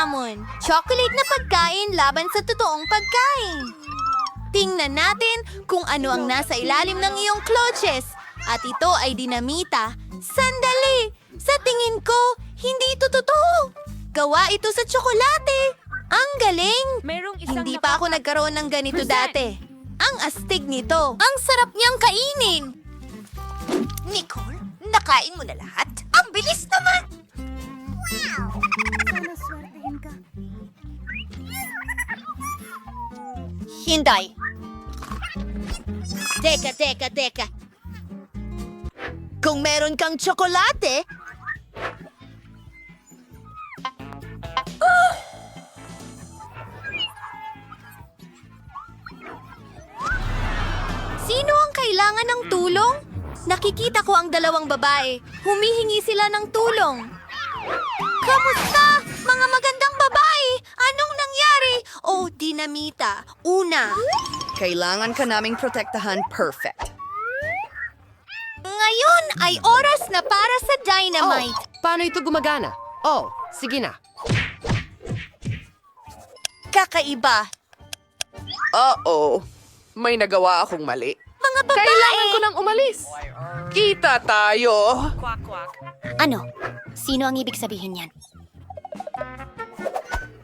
hamon. Chocolate na pagkain laban sa totoong pagkain. Tingnan natin kung ano ang nasa ilalim ng iyong clutches. At ito ay dinamita. Sandali! Sa tingin ko, hindi ito totoo. Gawa ito sa tsokolate. Ang galing! Merong isang Hindi pa ako nagkaroon ng ganito dati. Ang astig nito. Ang sarap niyang kainin. Nicole, nakain mo na lahat? Ang bilis naman! Hinday. Teka, teka, teka. Kung meron kang tsokolate, Sino ang kailangan ng tulong? Nakikita ko ang dalawang babae. Humihingi sila ng tulong. Kamusta, mga magandang babae? Anong nangyari? Oh, dinamita. Una. Kailangan ka naming protektahan perfect. Ngayon ay oras na para sa dynamite. Paano ito gumagana? Oh, sige na. Kakaiba. Oo. May nagawa akong mali. Mga babae. Kailangan ko nang umalis. Kita tayo. Ano? Sino ang ibig sabihin yan?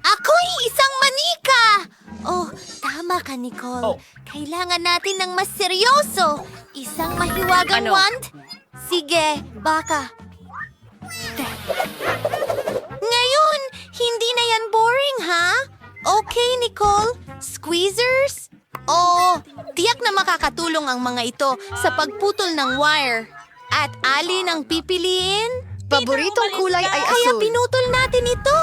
Ako'y isang manika! Oh, tama ka, Nicole. Kailangan natin ng mas seryoso. Isang mahiwagang Ano? wand? Sige, baka. Ngayon, hindi na yan boring, ha? Okay, Nicole. Squeezers? Oo, tiyak na makakatulong ang mga ito sa pagputol ng wire. At alin ang pipiliin? Paboritong kulay ay Kaya asul. pinutol natin ito.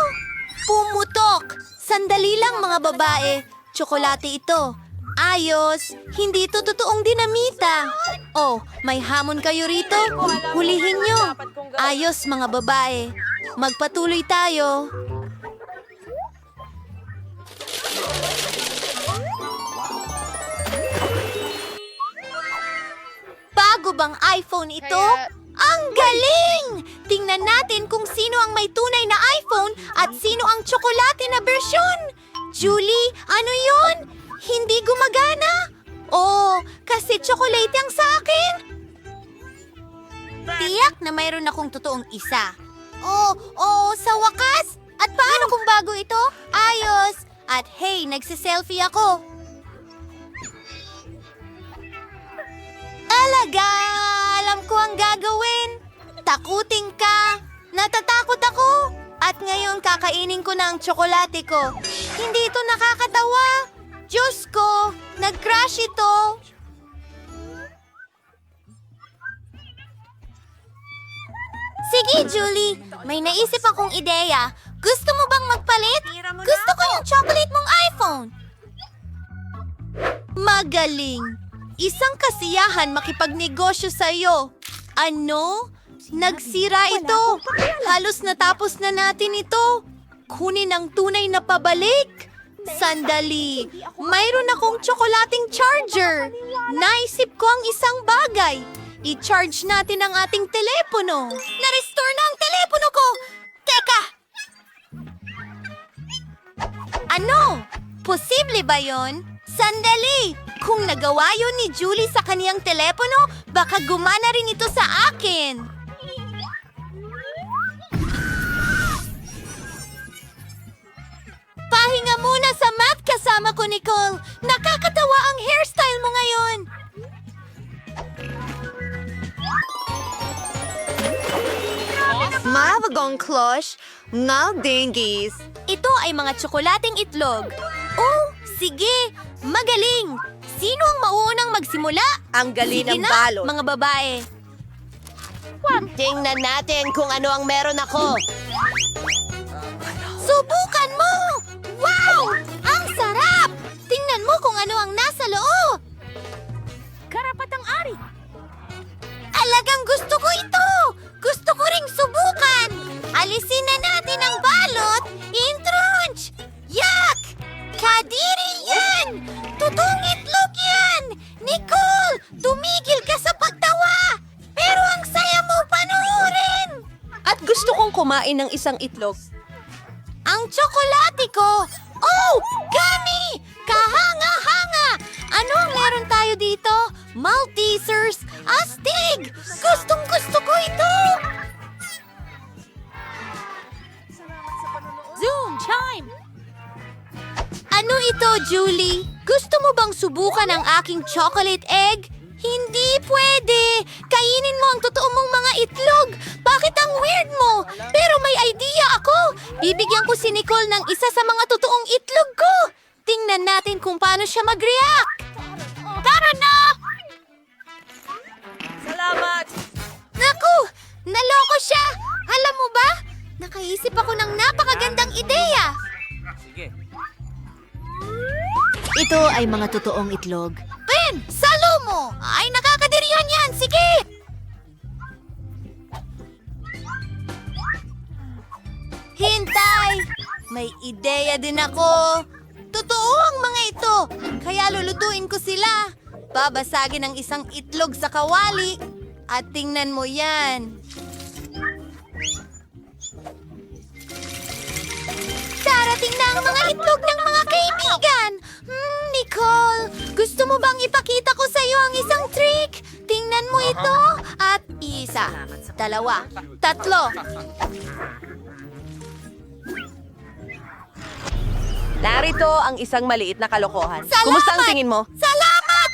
Pumutok. Sandali lang mga babae. Tsokolate ito. Ayos. Hindi ito totoong dinamita. Oh, may hamon kayo rito? Hulihin nyo. Ayos mga babae. Magpatuloy tayo. Bago bang iPhone ito? Ang galing! Tingnan natin kung sino ang may tunay na iPhone at sino ang tsokolate na bersyon. Julie, ano yon? Hindi gumagana? Oh, kasi tsokolate ang sa akin. Tiyak na mayroon akong totoong isa. Oh, oh, sa wakas! At paano kung bago ito? Ayos! At hey, nagsiselfie ako. Talaga! Alam ko ang gagawin. Takutin ka. Natatakot ako. At ngayon kakainin ko na ang tsokolate ko. Hindi ito nakakatawa. Diyos ko, nag-crash ito. Sige, Julie. May naisip akong ideya. Gusto mo bang magpalit? Gusto ko yung chocolate mong iPhone. Magaling. Isang kasiyahan makipagnegosyo sa'yo. Ano? Nagsira ito. Halos natapos na natin ito. Kunin ang tunay na pabalik. Sandali. Mayroon akong tsokolating charger. Naisip ko ang isang bagay. I-charge natin ang ating telepono. Na-restore na ang telepono ko. Teka! Ano? Posible ba yon? Sandali! Kung nagawa yun ni Julie sa kaniyang telepono, baka gumana rin ito sa akin. Kasama ko, Nicole. Nakakatawa ang hairstyle mo ngayon. Mavagong klosh, ngal dingies. Ito ay mga tsokolating itlog. Oh, sige! Magaling! Sino ang mauunang magsimula? Ang galing Sige ng na, balot. mga babae. Tingnan natin kung ano ang meron ako. Subukan mo! Wow! Kumain ng isang itlog. Ang Tsokolate ko! Oh! Gummy! Kahanga-hanga! Ano ang meron tayo dito? Maltesers! Astig! Gustong gusto ko ito! Zoom chime! Ano ito, Julie? Gusto mo bang subukan ang aking chocolate egg? Hindi pwede! Kainin mo ang totoo mong mga itlog! Bakit ang weird mo? Pero may idea ako! Bibigyan ko si Nicole ng isa sa mga totoong itlog ko! Tingnan natin kung paano siya mag-react! Tara na! Salamat! Naku! Naloko siya! Alam mo ba? Nakaisip ako ng napakagandang ideya! Ito ay mga totoong itlog. Ben! Salo mo! Ay, nakakadirihan yan! Sige! Hintay! May ideya din ako. Totoo ang mga ito. Kaya lulutuin ko sila. Babasagin ang isang itlog sa kawali. At tingnan mo yan. Darating na ang mga itlog ng mga kaibigan. Nicole, gusto mo bang ipakita ko sa iyo ang isang trick? Tingnan mo ito. At isa, dalawa, tatlo. Narito ang isang maliit na kalokohan. Salamat! Kumusta ang tingin mo? Salamat!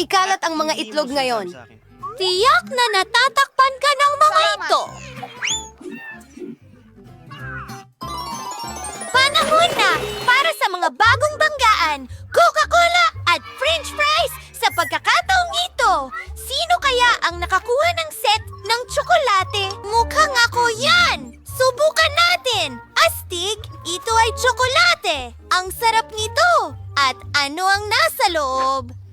Ikalat ang mga itlog ngayon. Tiyak na natatakpan ka ng mga ito. Panahon na para sa mga bagong banggaan, Coca-Cola at French fries sa pagkakataong ito. Sino kaya ang nakakuha ng set ng tsokolate? Mukhang ako yan! Subukan natin! Astig, ito ay tsokolate! Ang sarap nito! At ano ang nasa loob?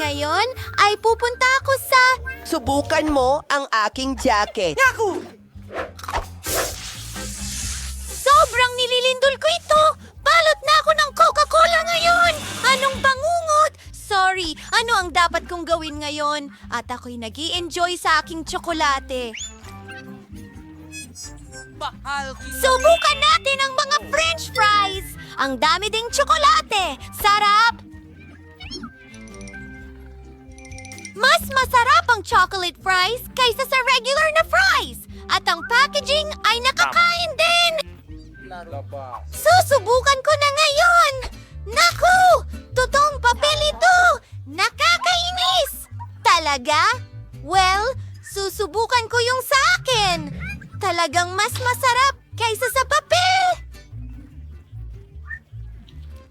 Ngayon ay pupunta ako sa... Subukan mo ang aking jacket. Sobrang nililindol ko ito! Balot na ako ng Coca-Cola ngayon! Anong bangungot? Sorry, ano ang dapat kong gawin ngayon? At ako'y nag enjoy sa aking tsokolate. Subukan natin ang mga french fries! Ang dami ding tsokolate! Sarap! Mas masarap ang chocolate fries kaysa sa regular na fries! At ang packaging ay nakakain din! Susubukan ko na ngayon! Naku! Totoong papel ito! Nakakainis! Talaga? Well, susubukan ko yung sa akin! Talagang mas masarap kaysa sa papel!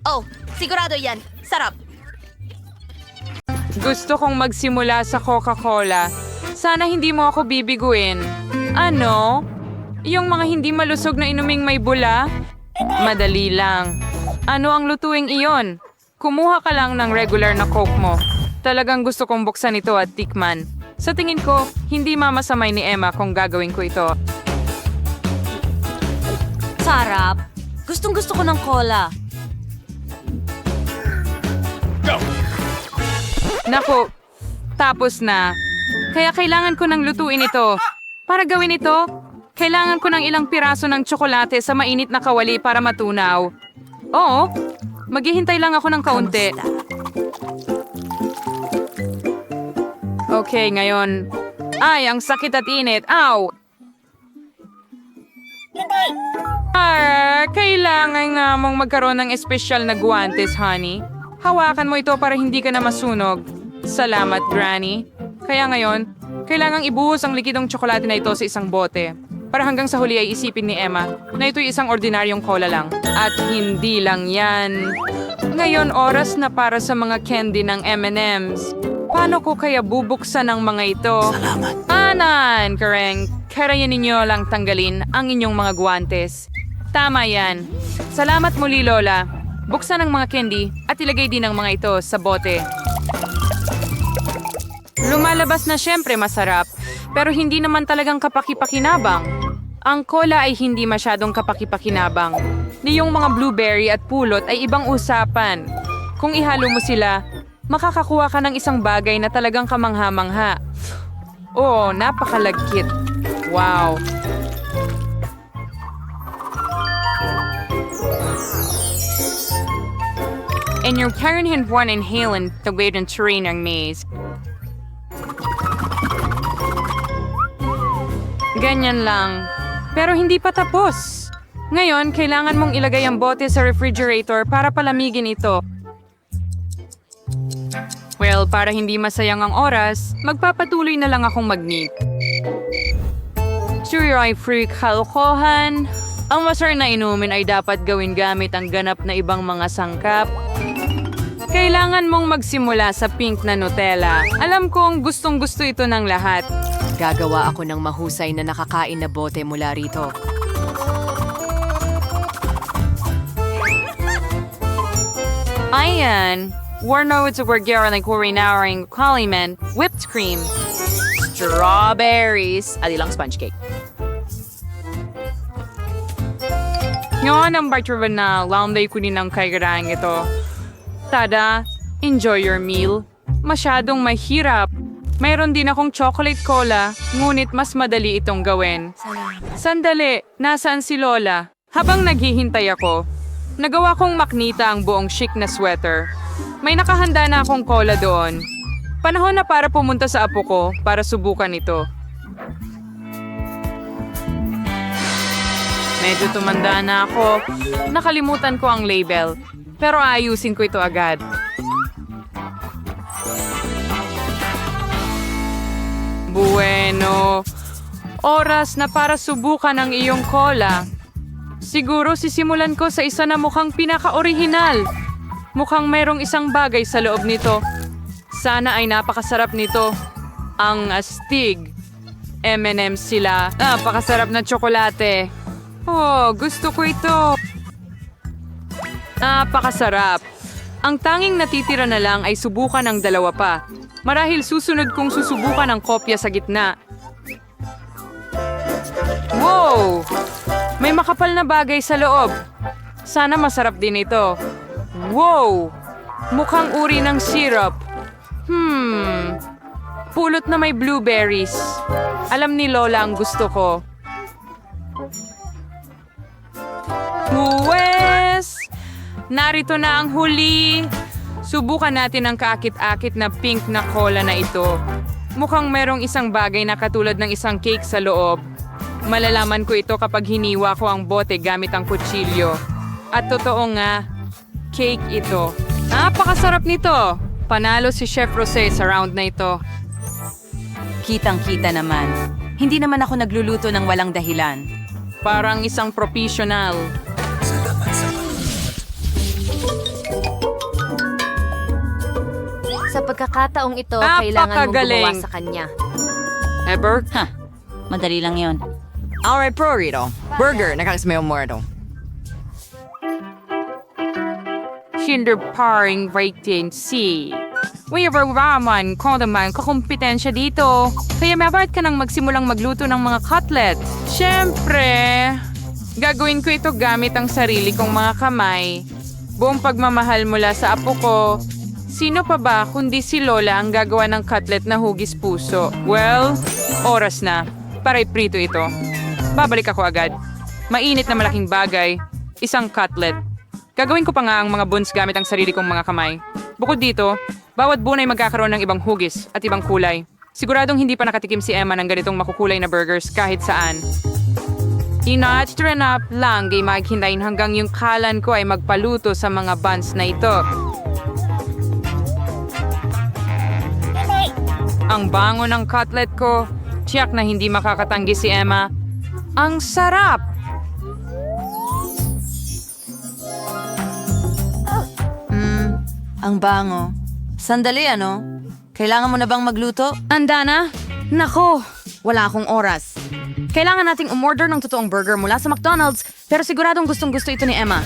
Oh, sigurado yan. Sarap. Gusto kong magsimula sa Coca-Cola. Sana hindi mo ako bibiguin. Ano? Yung mga hindi malusog na inuming may bula? Madali lang. Ano ang lutuing iyon? Kumuha ka lang ng regular na Coke mo. Talagang gusto kong buksan ito at tikman. Sa tingin ko, hindi mamasamay ni Emma kung gagawin ko ito. Sarap! Gustong gusto ko ng cola. Naku, tapos na. Kaya kailangan ko ng lutuin ito. Para gawin ito, kailangan ko ng ilang piraso ng tsokolate sa mainit na kawali para matunaw. Oo, maghihintay lang ako ng kaunti. Okay, ngayon. Ay, ang sakit at init. Ow! Ah, kailangan nga mong magkaroon ng espesyal na guwantes, honey. Hawakan mo ito para hindi ka na masunog. Salamat, Granny. Kaya ngayon, kailangang ibuhos ang likidong tsokolate na ito sa isang bote. Para hanggang sa huli ay isipin ni Emma na ito'y isang ordinaryong cola lang. At hindi lang yan. Ngayon, oras na para sa mga candy ng M&M's. Paano ko kaya bubuksan ang mga ito? Salamat. Anan, Kareng. Karayan ninyo lang tanggalin ang inyong mga guwantes. Tama yan. Salamat muli, Lola. Buksan ang mga candy at ilagay din ang mga ito sa bote. Lumalabas na syempre masarap, pero hindi naman talagang kapaki-pakinabang. Ang cola ay hindi masyadong kapaki-pakinabang. Niyong mga blueberry at pulot ay ibang usapan. Kung ihalo mo sila, makakakuha ka ng isang bagay na talagang kamangha-mangha. Oo, napakalagkit. Wow. And your parent had one in Halen, the way ng terrain ng maze. Ganyan lang. Pero hindi pa tapos. Ngayon, kailangan mong ilagay ang bote sa refrigerator para palamigin ito. Well, para hindi masayang ang oras, magpapatuloy na lang akong mag-meet. Sure ay freak kalokohan. Ang masar na inumin ay dapat gawin gamit ang ganap na ibang mga sangkap. Kailangan mong magsimula sa pink na Nutella. Alam kong gustong gusto ito ng lahat. Gagawa ako ng mahusay na nakakain na bote mula rito. Ayan. Warno sa Burgera ng Kurinauring Kaliman, whipped cream. Strawberries. Adilang sponge cake. Ngayon ang bite na launday ko din ang kaigarang ito. Tada, enjoy your meal. Masyadong mahirap. Mayroon din akong chocolate cola, ngunit mas madali itong gawin. Sandali, nasaan si Lola? Habang naghihintay ako, nagawa kong maknita ang buong chic na sweater. May nakahanda na akong cola doon. Panahon na para pumunta sa apo ko para subukan ito. Medyo tumanda na ako. Nakalimutan ko ang label. Pero ayusin ko ito agad. Bueno. Oras na para subukan ang iyong cola. Siguro sisimulan ko sa isa na mukhang pinaka-orihinal. Mukhang merong isang bagay sa loob nito. Sana ay napakasarap nito. Ang astig. M&M sila. Napakasarap na tsokolate. Oh, gusto ko ito. Napakasarap. Ang tanging natitira na lang ay subukan ng dalawa pa. Marahil susunod kong susubukan ang kopya sa gitna. Wow! May makapal na bagay sa loob. Sana masarap din ito. Wow! Mukhang uri ng syrup. Hmm. Pulot na may blueberries. Alam ni Lola ang gusto ko. Huwes! Narito na ang huli. Subukan natin ang kaakit-akit na pink na cola na ito. Mukhang merong isang bagay na katulad ng isang cake sa loob. Malalaman ko ito kapag hiniwa ko ang bote gamit ang kutsilyo. At totoo nga, cake ito. Napakasarap nito! Panalo si Chef Rosé sa round na ito. Kitang-kita naman. Hindi naman ako nagluluto ng walang dahilan. Parang isang professional. Pagkakataong ito, kailangan mong gumawa sa kanya. Ever? Madali lang yon. Alright, pro rito. Burger, nakakasmayo mo ito. Kinder paring rating C. Weaver raman ko naman kakumpetensya dito. Kaya mabat ka nang magsimulang magluto ng mga cutlet. Siyempre, gagawin ko ito gamit ang sarili kong mga kamay. Buong pagmamahal mula sa apo ko. Sino pa ba kundi si Lola ang gagawa ng cutlet na hugis puso? Well, oras na. Para iprito ito. Babalik ako agad. Mainit na malaking bagay. Isang cutlet. Gagawin ko pa nga ang mga buns gamit ang sarili kong mga kamay. Bukod dito, bawat bunay magkakaroon ng ibang hugis at ibang kulay. Siguradong hindi pa nakatikim si Emma ng ganitong makukulay na burgers kahit saan. Inatran up lang gay maghintayin hanggang yung kalan ko ay magpaluto sa mga buns na ito. Ang bango ng cutlet ko. Tiyak na hindi makakatanggi si Emma. Ang sarap! Hmm, ang bango. Sandali ano? Kailangan mo na bang magluto? Anda na? Nako, wala akong oras. Kailangan nating umorder ng totoong burger mula sa McDonald's, pero siguradong gustong-gusto ito ni Emma.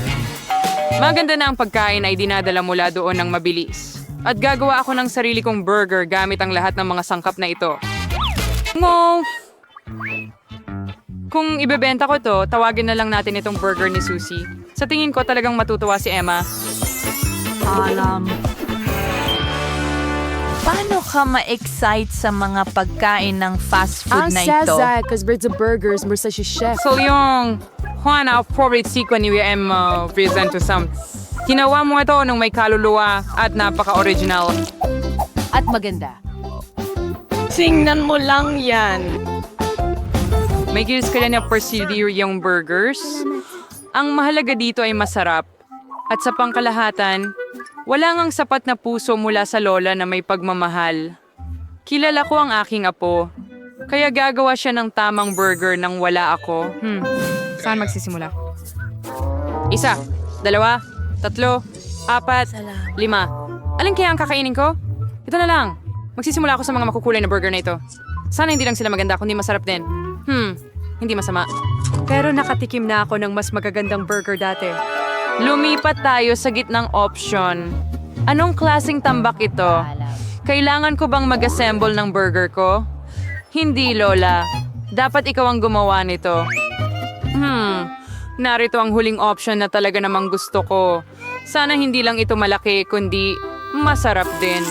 Maganda na ang pagkain ay dinadala mula doon ng mabilis. At gagawa ako ng sarili kong burger gamit ang lahat ng mga sangkap na ito. Mo! Kung ibebenta ko to, tawagin na lang natin itong burger ni Susie. Sa tingin ko talagang matutuwa si Emma. Paano ka ma-excite sa mga pagkain ng fast food na ito? because birds of burgers mo sa chef. So yung Juan, ang favorite sequence ni Emma present to some. Ginawa mo ito nung may kaluluwa at napaka-original. At maganda. Tingnan mo lang yan. May gills ka na persevere yung burgers. Ang mahalaga dito ay masarap. At sa pangkalahatan, wala ngang sapat na puso mula sa lola na may pagmamahal. Kilala ko ang aking apo. Kaya gagawa siya ng tamang burger nang wala ako. Hmm, saan magsisimula? Isa, dalawa, tatlo, apat, lima. Alin kaya ang kakainin ko? Ito na lang. Magsisimula ako sa mga makukulay na burger na ito. Sana hindi lang sila maganda, kundi masarap din. Hmm, hindi masama. Pero nakatikim na ako ng mas magagandang burger dati. Lumipat tayo sa gitnang option. Anong klasing tambak ito? Kailangan ko bang mag-assemble ng burger ko? Hindi, Lola. Dapat ikaw ang gumawa nito. Hmm, narito ang huling option na talaga namang gusto ko. Sana hindi lang ito malaki, kundi masarap din.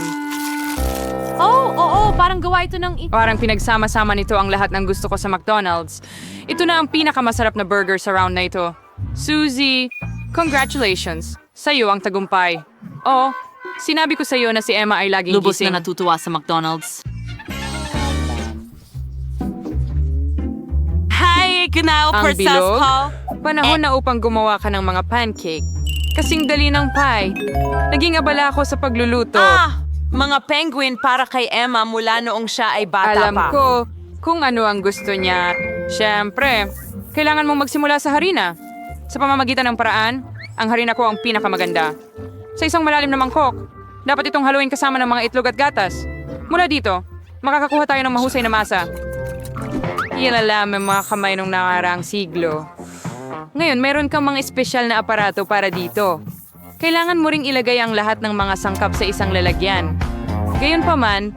Oh, oo, parang gawa ito ng... Parang pinagsama-sama nito ang lahat ng gusto ko sa McDonald's. Ito na ang pinakamasarap na burger sa round na ito. Suzy, congratulations. Sa'yo ang tagumpay. Oh, sinabi ko sa'yo na si Emma ay laging Lubos gising. na natutuwa sa McDonald's. Hi, genau ang bilog. Panahon na upang gumawa ka ng mga pancake. Kasing dali ng pie. Naging abala ako sa pagluluto. Ah! Mga penguin para kay Emma mula noong siya ay bata Alam pa. ko kung ano ang gusto niya. Siyempre, kailangan mong magsimula sa harina. Sa pamamagitan ng paraan, ang harina ko ang pinakamaganda. Sa isang malalim na mangkok, dapat itong haluin kasama ng mga itlog at gatas. Mula dito, makakakuha tayo ng mahusay na masa. Yan alam ang mga kamay nung nakaraang siglo. Ngayon, meron kang mga espesyal na aparato para dito. Kailangan mo ring ilagay ang lahat ng mga sangkap sa isang lalagyan. Gayunpaman,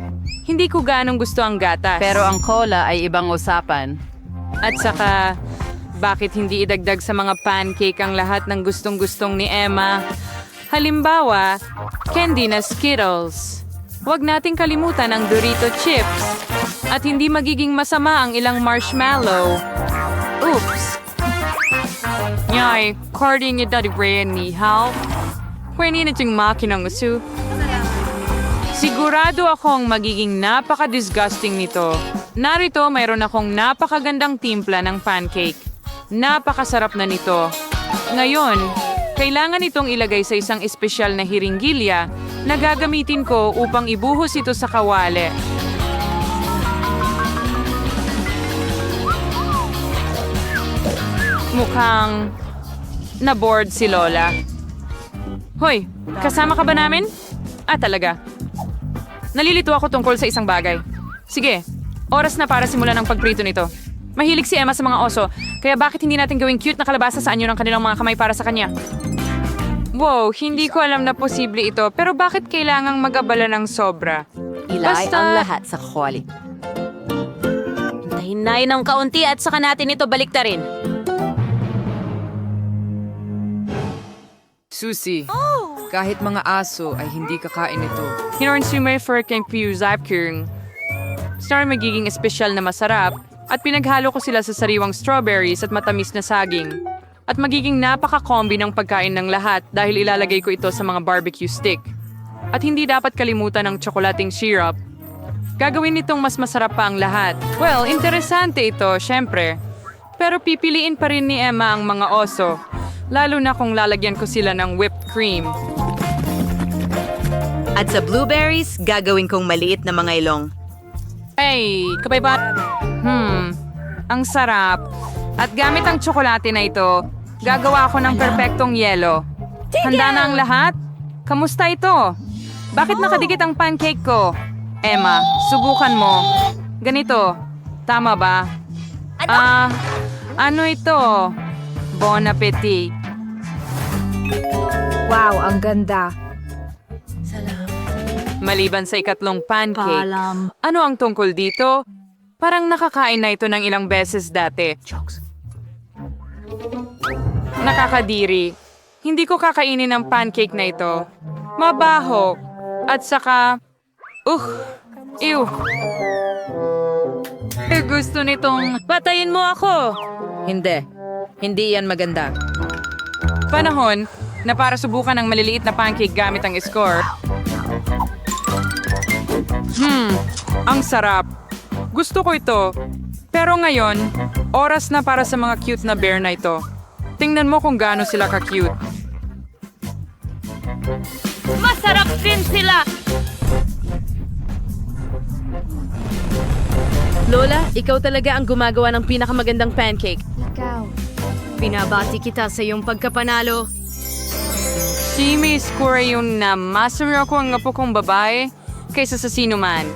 hindi ko ganong gusto ang gatas. Pero ang cola ay ibang usapan. At saka, bakit hindi idagdag sa mga pancake ang lahat ng gustong-gustong ni Emma? Halimbawa, candy na Skittles. Huwag nating kalimutan ang Dorito chips. At hindi magiging masama ang ilang marshmallow. Oops! Nyay, cardi niya dati ni Hal. Pwede na siyang makinang uso. Sigurado akong magiging napaka-disgusting nito. Narito, mayroon akong napakagandang timpla ng pancake. Napakasarap na nito. Ngayon, kailangan itong ilagay sa isang espesyal na hiringgilya na gagamitin ko upang ibuhos ito sa kawali. Mukhang na-board si Lola. Hoy, kasama ka ba namin? Ah, talaga. Nalilito ako tungkol sa isang bagay. Sige, oras na para simulan ang pagprito nito. Mahilig si Emma sa mga oso, kaya bakit hindi natin gawing cute na kalabasa sa anyo ng kanilang mga kamay para sa kanya? Wow, hindi ko alam na posible ito, pero bakit kailangang mag-abala ng sobra? Ilay Basta- ang lahat sa quality. Hintayin na ng kaunti at saka natin ito baliktarin. Susi, kahit mga aso ay hindi kakain ito. Hinornsume for kang Piyuzapkung. Star magiging espesyal na masarap at pinaghalo ko sila sa sariwang strawberries at matamis na saging. At magiging napaka-combi ng pagkain ng lahat dahil ilalagay ko ito sa mga barbecue stick. At hindi dapat kalimutan ng tsokolating syrup. Gagawin nitong mas masarap pa ang lahat. Well, interesante ito, syempre. Pero pipiliin pa rin ni Emma ang mga oso. Lalo na kung lalagyan ko sila ng whipped cream. At sa blueberries, gagawin kong maliit na mga ilong. Ay, kabay ba? Hmm, ang sarap. At gamit ang tsokolate na ito, gagawa ako ng perpektong yelo. Handa na ang lahat? Kamusta ito? Bakit nakadikit ang pancake ko? Emma, subukan mo. Ganito. Tama ba? Ah, ano ito? Bon appetit. Wow, ang ganda. Maliban sa ikatlong pancake, ano ang tungkol dito? Parang nakakain na ito ng ilang beses dati. Nakakadiri. Hindi ko kakainin ang pancake na ito. mabaho, at saka, uh, ew. Eh, gusto nitong, patayin mo ako. Hindi. Hindi yan maganda. Panahon na para subukan ang maliliit na pancake gamit ang score. Hmm, ang sarap. Gusto ko ito. Pero ngayon, oras na para sa mga cute na bear na ito. Tingnan mo kung gaano sila ka-cute. Masarap din sila! Lola, ikaw talaga ang gumagawa ng pinakamagandang pancake. Binabati kita sa iyong pagkapanalo. Si May Score yung na masarap ko ang apo kong babae kaysa sa sino man.